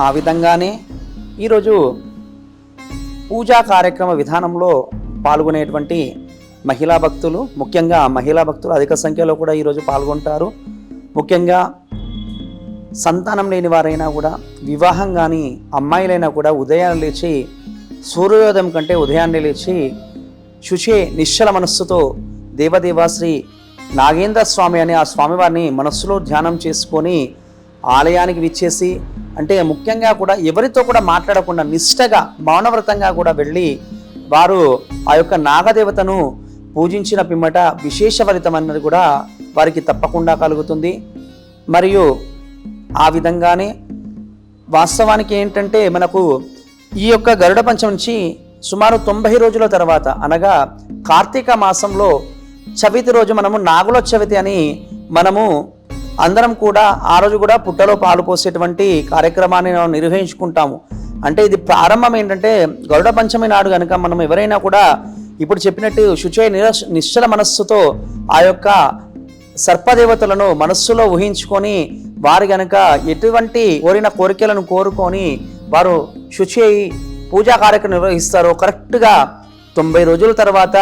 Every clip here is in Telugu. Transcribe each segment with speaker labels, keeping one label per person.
Speaker 1: ఆ విధంగానే ఈరోజు పూజా కార్యక్రమ విధానంలో పాల్గొనేటువంటి మహిళా భక్తులు ముఖ్యంగా మహిళా భక్తులు అధిక సంఖ్యలో కూడా ఈరోజు పాల్గొంటారు. ముఖ్యంగా సంతానం లేని వారైనా కూడా వివాహం కానీ అమ్మాయిలైనా కూడా ఉదయాన్నే లేచి సూర్యోదయం కంటే ఉదయాన్నే లేచి శుచే నిశ్చల మనస్సుతో దేవదేవాశ్రీ నాగేంద్ర స్వామి అనే ఆ స్వామివారిని మనస్సులో ధ్యానం చేసుకొని ఆలయానికి విచ్చేసి అంటే ముఖ్యంగా కూడా ఎవరితో కూడా మాట్లాడకుండా నిష్టగా మౌనవ్రతంగా కూడా వెళ్ళి వారు ఆ యొక్క నాగదేవతను పూజించిన పిమ్మట విశేష ఫలితం అన్నది కూడా వారికి తప్పకుండా కలుగుతుంది. మరియు ఆ విధంగానే వాస్తవానికి ఏంటంటే మనకు ఈ యొక్క గరుడ పంచం నుంచి సుమారు తొంభై రోజుల తర్వాత అనగా కార్తీక మాసంలో చవితి రోజు మనము నాగుల చవితి అని మనము అందరం కూడా ఆ రోజు కూడా పుట్టలో పాలు పోసేటువంటి కార్యక్రమాన్ని మనం నిర్వహించుకుంటాము. అంటే ఇది ప్రారంభం ఏంటంటే గరుడ పంచమి నాడు కనుక మనం ఎవరైనా కూడా ఇప్పుడు చెప్పినట్టు శుచయ నిరస్ నిశ్చల మనస్సుతో ఆ యొక్క సర్పదేవతలను మనస్సులో ఊహించుకొని వారు గనక ఎటువంటి కోరిన కోరికలను కోరుకొని వారు శుచి అయి పూజా కార్యక్రమం నిర్వహిస్తారో కరెక్ట్గా తొంభై రోజుల తర్వాత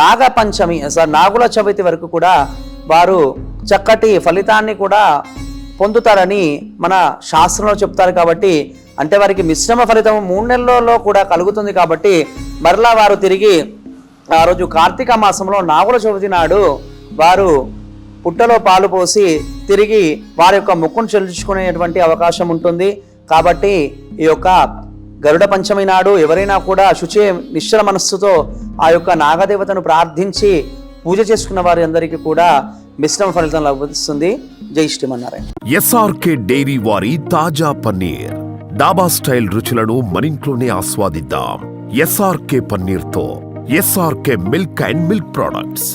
Speaker 1: నాగపంచమి సార్ నాగుల చవితి వరకు కూడా వారు చక్కటి ఫలితాన్ని కూడా పొందుతారని మన శాస్త్రంలో చెప్తారు కాబట్టి అంటే వారికి మిశ్రమ ఫలితం మూడు నెలల్లో కూడా కలుగుతుంది కాబట్టి మరలా వారు తిరిగి ఆ రోజు కార్తీక మాసంలో నాగుల చవితి నాడు వారు పుట్టలో పాలు పోసి తిరిగి వారి యొక్క ముక్కును చెల్లించుకునేటువంటి అవకాశం ఉంటుంది. కాబట్టి ఈ యొక్క గరుడ పంచమి నాడు ఎవరైనా కూడా శుచి నిశ్చల మనస్సుతో ఆ యొక్క నాగదేవతను ప్రార్థించి పూజ చేసుకున్న వారి అందరికీ కూడా మిశ్రమ ఫలితం లభిస్తుంది. జై శ్రీమన్నారాయణ.
Speaker 2: ఎస్ఆర్కే డైరీ వారి తాజా పన్నీర్. డాబా స్టైల్ రుచులను మనింట్లోనే ఆస్వాదిద్దాం. SRK పన్నీర్తో SRK milk and milk products.